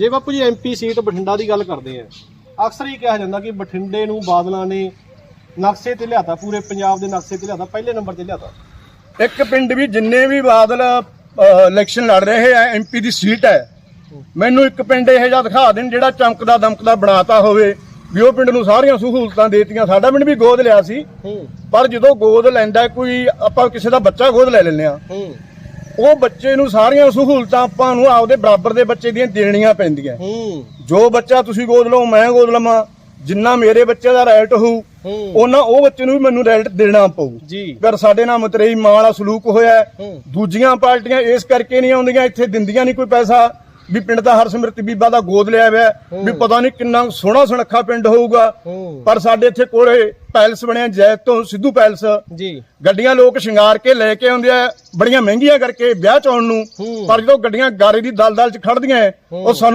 ਜੇ ਬਾਪੂ ਜੀ ਐਮਪੀ ਸੀਟ ਬਠਿੰਡਾ ਦੀ ਗੱਲ ਕਰਦੇ ਆ ਅਕਸਰ ਹੀ ਕਿਹਾ ਜਾਂਦਾ ਕਿ ਬਠਿੰਡੇ ਨੂੰ ਬਾਦਲਾਂ ਨੇ ਨਕਸ਼ੇ ਤੇ ਲਿਆਤਾ ਪੂਰੇ ਪੰਜਾਬ ਦੇ ਨਕਸ਼ੇ ਤੇ ਲਿਆਤਾ ਪਹਿਲੇ ਨੰਬਰ ਤੇ ਲਿਆਤਾ। ਇੱਕ ਪਿੰਡ ਵੀ ਜਿੰਨੇ ਵੀ ਬਾਦਲ ਇਲੈਕਸ਼ਨ ਲੜ ਰਹੇ ਆ ਐਮਪੀ ਦੀ ਸੀਟ ਹੈ ਮੈਨੂੰ ਇੱਕ ਪਿੰਡ ਇਹੋ ਜਿਹਾ ਦਿਖਾ ਦੇਣ ਜਿਹੜਾ ਚਮਕਦਾ ਦਮਕਦਾ ਬਣਾਤਾ ਹੋਵੇ ਵੀ ਉਹ ਪਿੰਡ ਨੂੰ ਸਾਰੀਆਂ ਸਹੂਲਤਾਂ ਦੇਤੀਆਂ। ਸਾਡਾ ਪਿੰਡ ਵੀ ਗੋਦ ਲਿਆ ਸੀ ਪਰ ਜਦੋਂ ਗੋਦ ਲੈਂਦਾ ਕੋਈ ਆਪਾਂ ਕਿਸੇ ਦਾ ਬੱਚਾ ਗੋਦ ਲੈ ਲੈਂਦੇ ਆ ਹੂੰ। ਉਹ ਬੱਚੇ ਨੂੰ ਸਾਰੀਆਂ ਸਹੂਲਤਾਂ ਆਪਾਂ ਨੂੰ ਆਪਦੇ ਬਰਾਬਰ ਦੇ ਬੱਚੇ ਦੀਆਂ ਦੇਣੀਆਂ ਪੈਂਦੀਆਂ। ਹੂੰ। ਜੋ ਬੱਚਾ ਤੁਸੀਂ ਗੋਦ ਲਓ ਮੈਂ ਗੋਦ ਲਵਾਂ ਜਿੰਨਾ ਮੇਰੇ ਬੱਚੇ ਦਾ ਰਾਈਟ ਹੋਊ ਉਹਨਾਂ ਉਹ ਬੱਚੇ ਨੂੰ ਵੀ ਮੈਨੂੰ ਰਾਈਟ ਦੇਣਾ ਪਊ। ਜੀ। ਪਰ ਸਾਡੇ ਨਾਲ ਮਤਰੇਈ ਮਾਂ ਵਾਲਾ ਸਲੂਕ ਹੋਇਆ। ਦੂਜੀਆਂ ਪਾਰਟੀਆਂ ਇਸ ਕਰਕੇ ਨਹੀਂ ਆਉਂਦੀਆਂ ਇੱਥੇ ਦਿੰਦੀਆਂ ਨਹੀਂ ਕੋਈ ਪੈਸਾ। ਵੀ ਪਿੰਡ ਦਾ ਹਰਸਿਮਰਤ ਬੀਬਾ ਦਾ ਗੋਦ ਲਿਆ ਹੋਇਆ ਵੀ ਪਤਾ ਨਹੀਂ ਕਿੰਨਾ ਸੋਹਣਾ ਸੁਨੱਖਾ ਪਿੰਡ ਹੋਊਗਾ। ਪਰ ਸਾਡੇ ਇੱਥੇ ਕੋਲੇ ਪੈਲਸ ਬਣਿਆ ਜੈਤ ਤੋਂ ਸਿੱਧੂ ਪੈਲਸ। ਜੀ। ਗੱਡੀਆਂ ਲੋਕ ਸ਼ਿੰਗਾਰ ਕੇ ਲੈ ਕੇ ਆਉਂਦੇ ਆ ਬੜੀਆਂ ਮਹਿੰਗੀਆਂ ਕਰਕੇ ਵਿਆਹ ਚ ਆਉਣ ਨੂੰ। ਪਰ ਜਦੋਂ ਗੱਡੀਆਂ ਗਾਰੇ ਦੀ ਦਲਦਲ ਚ ਖੜਦੀਆਂ ਉਹ ਸਾਨੂੰ